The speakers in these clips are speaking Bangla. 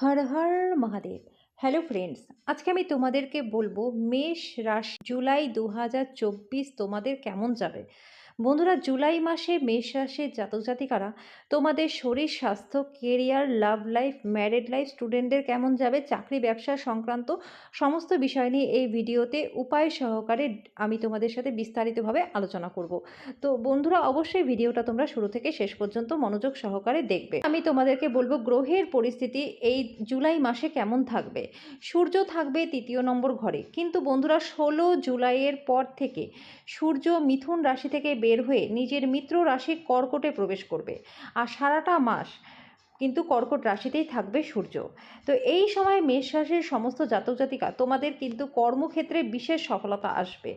হর হর মহাদেব। হ্যালো ফ্রেন্ডস আজকে আমি তোমাদেরকে বলব মেষ রাশি জুলাই দু হাজার চব্বিশ তোমাদের কেমন যাবে? বন্ধুরা, জুলাই মাসে মেষ রাশির জাতক জাতিকারা, তোমাদের শরীর, স্বাস্থ্য career love life married life স্টুডেন্টদের কেমন যাবে, চাকরি, ব্যবসা সংক্রান্ত সমস্ত বিষয় নিয়ে এই ভিডিওতে উপায় সহকারে আমি তোমাদের সাথে বিস্তারিতভাবে আলোচনা করব। তো বন্ধুরা, অবশ্যই ভিডিওটা তোমরা শুরু থেকে শেষ পর্যন্ত মনোযোগ সহকারে দেখবে। আমি তোমাদেরকে বলব, গ্রহের পরিস্থিতি এই জুলাই মাসে কেমন থাকবে? সূর্য থাকবে তৃতীয় নম্বর ঘরে। কিন্তু বন্ধুরা, ষোলো জুলাইয়ের পর থেকে সূর্য মিথুন রাশি থেকে বের হয়ে নিজের মিত্র রাশি কর্কটে প্রবেশ করবে। আর সারাটা মাস কিন্তু কর্কট রাশিতেই থাকবে সূর্য। তো এই সময় মেষ রাশির সমস্ত জাতক জাতিকা, তোমাদের কিন্তু কর্মক্ষেত্রে বিশেষ সফলতা আসবে।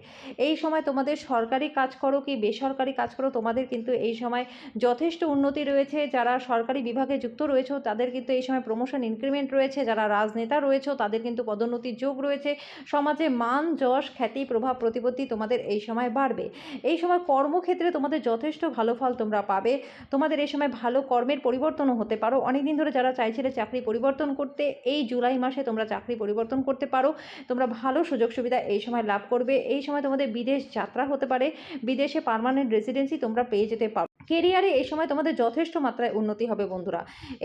এই সময় তোমাদের সরকারি কাজ করো কি বেসরকারি কাজ করো, তোমাদের কিন্তু এই সময় যথেষ্ট উন্নতি রয়েছে। যারা সরকারি বিভাগে যুক্ত রয়েছে, তাদের কিন্তু এই সময় প্রমোশন ইনক্রিমেন্ট রয়েছে। যারা রাজনেতা রয়েছে, তাদের কিন্তু পদোন্নতির যোগ রয়েছে। সমাজে মান, যশ, খ্যাতি, প্রভাব, প্রতিপত্তি তোমাদের এই সময় বাড়বে। এই সময় কর্মক্ষেত্রে তোমাদের যথেষ্ট ভালো ফল তোমরা পাবে। তোমাদের এই সময় ভালো কর্মের পরিবর্তনও হতে পারো। অনেকদিন ধরে যারা চাইছিলে চাকরি পরিবর্তন করতে, এই জুলাই মাসে তোমরা চাকরি পরিবর্তন করতে পারো। তোমরা ভালো সুযোগ সুবিধা এই সময় লাভ করবে। এই সময় তোমাদের বিদেশ যাত্রা হতে পারে। বিদেশে পারমানেন্ট রেসিডেন্সি তোমরা পেয়ে যেতে পারো। কেরিয়ারে এই সময় তোমাদের যথেষ্ট মাত্রায় উন্নতি হবে বন্ধুরা।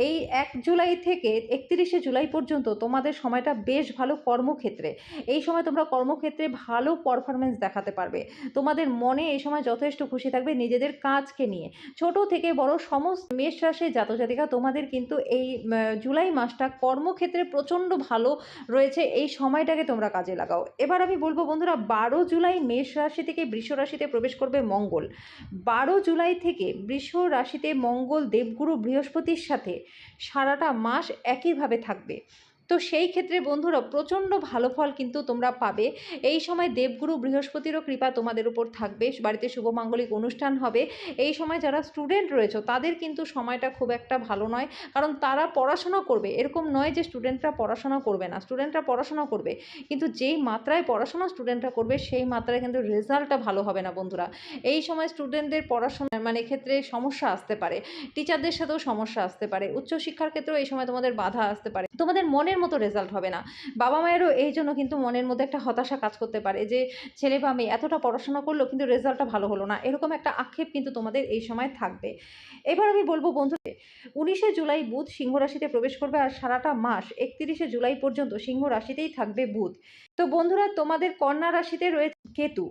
এই এক জুলাই থেকে একত্রিশে জুলাই পর্যন্ত তোমাদের সময়টা বেশ ভালো কর্মক্ষেত্রে। এই সময় তোমরা কর্মক্ষেত্রে ভালো পারফরমেন্স দেখাতে পারবে। তোমাদের মনে এই সময় যথেষ্ট খুশি থাকবে নিজেদের কাজকে নিয়ে। ছোট থেকে বড় সমস্ত মেষ রাশির জাতজাতিকা তোমাদের কিন্তু এই জুলাই মাসটা কর্মক্ষেত্রে প্রচণ্ড ভালো রয়েছে। এই সময়টাকে তোমরা কাজে লাগাও। এবার আমি বলব বন্ধুরা, বারো জুলাই মেষ রাশি থেকে বৃষ রাশিতে প্রবেশ করবে মঙ্গল। বারো জুলাই থেকে বৃষ রাশিতে মঙ্গল দেবগুরু বৃহস্পতির সাথে সারাটা মাস একইভাবে থাকবে। তো সেই ক্ষেত্রে বন্ধুরা প্রচণ্ড ভালো ফল কিন্তু তোমরা পাবে। এই সময় দেবগুরু বৃহস্পতিরও কৃপা তোমাদের উপর থাকবে। বাড়িতে শুভমাঙ্গলিক অনুষ্ঠান হবে। এই সময় যারা স্টুডেন্ট রয়েছে, তাদের কিন্তু সময়টা খুব একটা ভালো নয়। কারণ তারা পড়াশোনা করবে। এরকম নয় যে স্টুডেন্টরা পড়াশোনা করবে না। স্টুডেন্টরা পড়াশোনা করবে। কিন্তু যেই মাত্রায় পড়াশোনা স্টুডেন্টরা করবে, সেই মাত্রায় কিন্তু রেজাল্টটা ভালো হবে না বন্ধুরা। এই সময় স্টুডেন্টদের পড়াশোনা মানে ক্ষেত্রে সমস্যা আসতে পারে। টিচারদের সাথেও সমস্যা আসতে পারে। উচ্চশিক্ষার ক্ষেত্রেও এই সময় তোমাদের বাধা আসতে পারে। তোমাদের মনের মতো রেজাল্ট হবে না। বাবা মায়েরও এই জন্য কিন্তু মনের মধ্যে একটা হতাশা কাজ করতে পারে যে, ছেলে বা মেয়ে, এতটা পড়াশোনা করল কিন্তু রেজাল্টটা ভালো হলো না। এরকম একটা আক্ষেপ কিন্তু তোমাদের এই সময় থাকবে। এবার আমি বলব বন্ধু উনিশে জুলাই বুধ সিংহ রাশিতে প্রবেশ করবে আর সারাটা মাস একত্রিশে জুলাই পর্যন্ত সিংহ রাশিতেই থাকবে বুধ। তো বন্ধুরা, তোমাদের কন্যা রাশিতে রয়েছে কেতু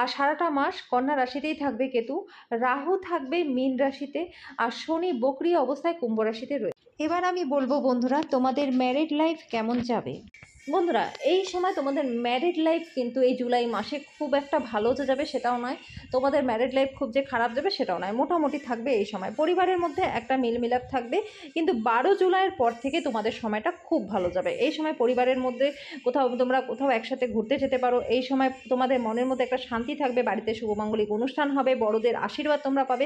আর সারাটা মাস কন্যা রাশিতেই থাকবে কেতু। রাহু থাকবে মীন রাশিতে আর শনি বকরি অবস্থায় কুম্ভ রাশিতে রয়েছে এবার আমি বলব বন্ধুরা তোমাদের ম্যারিড লাইফ কেমন যাবে? বন্ধুরা, এই সময় তোমাদের ম্যারিড লাইফ কিন্তু এই জুলাই মাসে খুব একটা ভালো যে যাবে সেটাও নয়। তোমাদের ম্যারিড লাইফ খুব যে খারাপ যাবে সেটাও নয়। মোটামুটি থাকবে এই সময়। পরিবারের মধ্যে একটা মিলমিলাপ থাকবে, কিন্তু বারো জুলাইয়ের পর থেকে তোমাদের সময়টা খুব ভালো যাবে। এই সময় পরিবারের মধ্যে কোথাও তোমরা কোথাও একসাথে ঘুরতে যেতে পারো। এই সময় তোমাদের মনের মধ্যে একটা শান্তি থাকবে। বাড়িতে শুভমাঙ্গলিক অনুষ্ঠান হবে, বড়দের আশীর্বাদ তোমরা পাবে।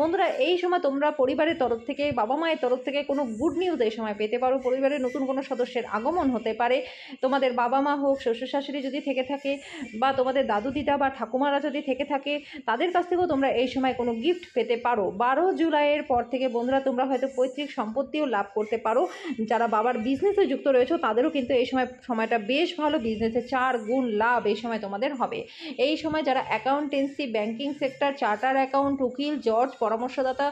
বন্ধুরা, এই সময় তোমরা পরিবারের তরফ থেকে, বাবা মায়ের তরফ থেকে কোনো গুড নিউজ এই সময় পেতে পারো। পরিবারের নতুন কোনো সদস্যের আগমন হতে পারে। তোমাদের বাবা মা হোক শ্বশুর শাশুড়ি যদি থেকে থাকে বা তোমাদের দাদু দিদা বা ঠাকুমারা যদি থেকে থাকে, তাদের কাছ থেকেও তোমরা এই সময় কোনো গিফট পেতে পারো। বারো জুলাইয়ের পর থেকে বন্ধুরা, তোমরা হয়তো পৈতৃক সম্পত্তিও লাভ করতে পারো। যারা বাবার বিজনেসে যুক্ত রয়েছে, তাদেরও কিন্তু এই সময়, সময়টা বেশ ভালো। বিজনেসে চার গুণ লাভ এই সময় তোমাদের হবে। এই সময় যারা accountancy banking sector charter account উকিল, জজ, পরামর্শদাতা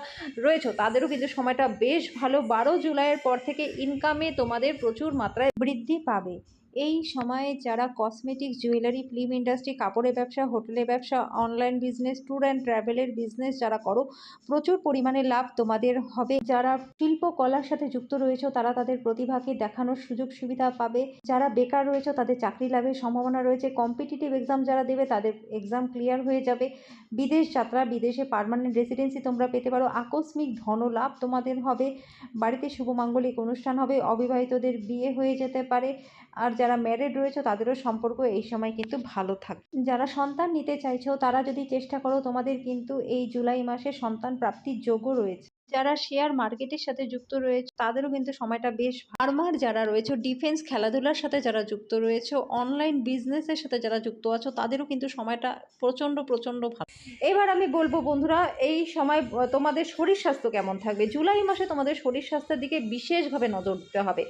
রয়েছে, তাদেরও কিন্তু সময়টা বেশ ভালো। বারো জুলাইয়ের পর থেকে ইনকামে তোমাদের প্রচুর মাত্রায় বৃদ্ধি পাবে। এই সময়ে যারা কসমেটিক জুয়েলারি ফিল্ম ইন্ডাস্ট্রি কাপড়ের ব্যবসা, হোটেলের ব্যবসা অনলাইন বিজনেস ট্যুর অ্যান্ড ট্রাভেলের বিজনেস যারা করো, প্রচুর পরিমাণে লাভ তোমাদের হবে। যারা শিল্পকলার সাথে যুক্ত রয়েছে, তারা তাদের প্রতিভাকে দেখানোর সুযোগ সুবিধা পাবে। যারা বেকার রয়েছে, তাদের চাকরি লাভের সম্ভাবনা রয়েছে। কম্পিটিটিভ এক্সাম যারা দেবে, তাদের এক্সাম ক্লিয়ার হয়ে যাবে। বিদেশ যাত্রা, বিদেশে পার্মানেন্ট রেসিডেন্সি তোমরা পেতে পারো। আকস্মিক ধনলাভ তোমাদের হবে। বাড়িতে শুভমাঙ্গলিক অনুষ্ঠান হবে। অবিবাহিতদের বিয়ে হয়ে যেতে পারে। আর যারা ম্যারিড রয়েছে, তাদেরও সম্পর্ক এই সময় কিন্তু ভালো থাকে। যারা সন্তান নিতে চাইছো, তারা যদি চেষ্টা করো, তোমাদের কিন্তু এই জুলাই মাসে সন্তান প্রাপ্তির যোগও রয়েছে। যারা শেয়ার মার্কেটের সাথে যুক্ত রয়েছে, তাদেরও কিন্তু সময়টা বেশ ফার্মার যারা রয়েছে ডিফেন্স খেলাধুলার সাথে যারা যুক্ত রয়েছে অনলাইন বিজনেসের সাথে যারা যুক্ত আছো, তাদেরও কিন্তু সময়টা প্রচণ্ড প্রচণ্ড ভালো। এবার আমি বলব বন্ধুরা, এই সময় তোমাদের শরীর স্বাস্থ্য কেমন থাকবে? জুলাই মাসে তোমাদের শরীর স্বাস্থ্যের দিকে বিশেষভাবে নজর দিতে হবে।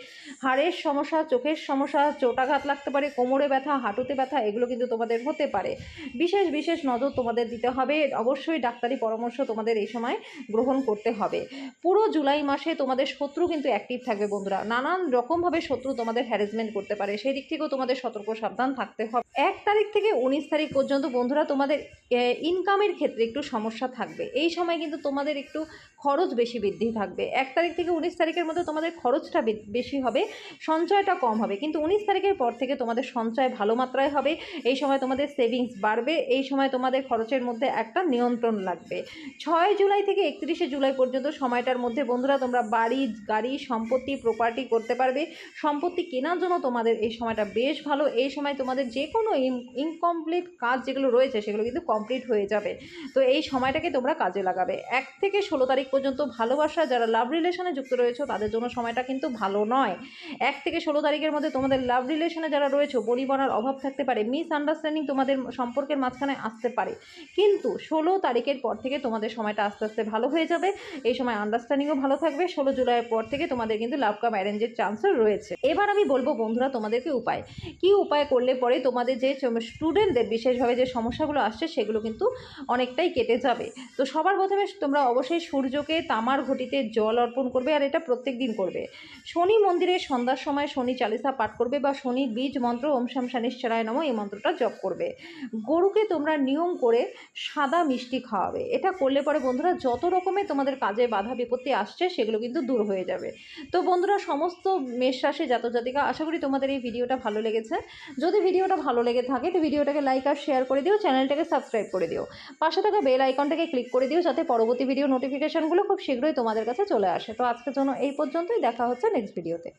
হাড়ের সমস্যা, চোখের সমস্যা, চোটাঘাত লাগতে পারে, কোমরে ব্যথা, হাঁটুতে ব্যথা, এগুলো কিন্তু তোমাদের হতে পারে। বিশেষ বিশেষ নজর তোমাদের দিতে হবে। অবশ্যই ডাক্তারি পরামর্শ তোমাদের এই সময় গ্রহণ করতে হবে। পুরো জুলাই মাসে তোমাদের শত্রু কিন্তু অ্যাক্টিভ থাকবে বন্ধুরা। নানান রকমভাবে শত্রু তোমাদের হ্যারাসমেন্ট করতে পারে। সেই দিক থেকেও তোমাদের সতর্ক, সাবধান থাকতে হবে। এক তারিখ থেকে উনিশ তারিখ পর্যন্ত বন্ধুরা তোমাদের ইনকামের ক্ষেত্রে একটু সমস্যা থাকবে। এই সময় কিন্তু তোমাদের একটু খরচ বেশি বৃদ্ধি থাকবে। এক তারিখ থেকে উনিশ তারিখের মধ্যে তোমাদের খরচটা বেশি হবে, সঞ্চয়টা কম হবে। কিন্তু উনিশ তারিখের পর থেকে তোমাদের সঞ্চয় ভালো মাত্রায় হবে। এই সময় তোমাদের সেভিংস বাড়বে। এই সময় তোমাদের খরচের মধ্যে একটা নিয়ন্ত্রণ লাগবে। ছয় জুলাই থেকে একত্রিশে জুলাই পর্যন্ত সময়টার মধ্যে বন্ধুরা তোমরা বাড়ি, গাড়ি, সম্পত্তি প্রপার্টি করতে পারবে। সম্পত্তি কেনার জন্য তোমাদের এই সময়টা বেশ ভালো। এই সময় তোমাদের যে কোনো ইনকমপ্লিট কাজ যেগুলো রয়েছে সেগুলো কিন্তু কমপ্লিট হয়ে যাবে। তো এই সময়টাকে তোমরা কাজে লাগাবে। এক থেকে ষোলো তারিখ পর্যন্ত ভালোবাসা, যারা লাভ রিলেশনে যুক্ত রয়েছে, তাদের জন্য সময়টা কিন্তু ভালো নয়। এক থেকে ষোলো তারিখের মধ্যে তোমাদের লাভ রিলেশনে যারা রয়েছে বনিবনার অভাব থাকতে পারে মিস আন্ডারস্ট্যান্ডিং তোমাদের সম্পর্কের মাঝখানে আসতে পারে। কিন্তু ষোলো তারিখের পর থেকে তোমাদের সময়টা আস্তে আস্তে ভালো হয়ে যাবে। এই সময় আন্ডারস্ট্যান্ডিংও ভালো থাকবে। ষোলো জুলাইয়ের পর থেকে তোমাদের কিন্তু লাভ কাম অ্যারেঞ্জের চান্সও রয়েছে। এবার আমি বলব, বন্ধুরা, তোমাদেরকে উপায়। কি উপায় করলে পরে তোমাদের যে স্টুডেন্টদের বিশেষভাবে যে সমস্যাগুলো আসছে, সেগুলো কিন্তু অনেকটাই কেটে যাবে। তো সবার প্রথমে তোমরা অবশ্যই সূর্যকে তামার ঘটিতে জল অর্পণ করবে আর এটা প্রত্যেক দিন করবে। শনি মন্দিরে সন্ধ্যার সময় শনি চালিসা পাঠ করবে বা শনি বীজ মন্ত্র, ওম শাম শানিশ্চরায় নম এই মন্ত্রটা জপ করবে। গরুকে তোমরা নিয়ম করে সাদা মিষ্টি খাওয়াবে। এটা করলে পরে বন্ধুরা যত রকমের তোমাদের কাজে বাধা বিপত্তি আসছে, সেগুলো কিন্তু দূর হয়ে যাবে। তো বন্ধুরা, সমস্ত মেষ রাশি জাতক জাতিকা আশা করি তোমাদের এই ভিডিওটা ভালো লেগেছে। যদি ভিডিওটা ভালো লেগে থাকে, তো ভিডিওটাকে লাইক আর শেয়ার করে দিও, চ্যানেলটাকে সাবস্ক্রাইব করে দিও। পাশে থাকা বেল আইকনটাকে ক্লিক করে দিও, যাতে পরবর্তী ভিডিও নোটিফিকেশানগুলো খুব শীঘ্রই তোমাদের কাছে চলে আসে। তো আজকের জন্য এই পর্যন্তই, দেখা হচ্ছে নেক্সট ভিডিওতে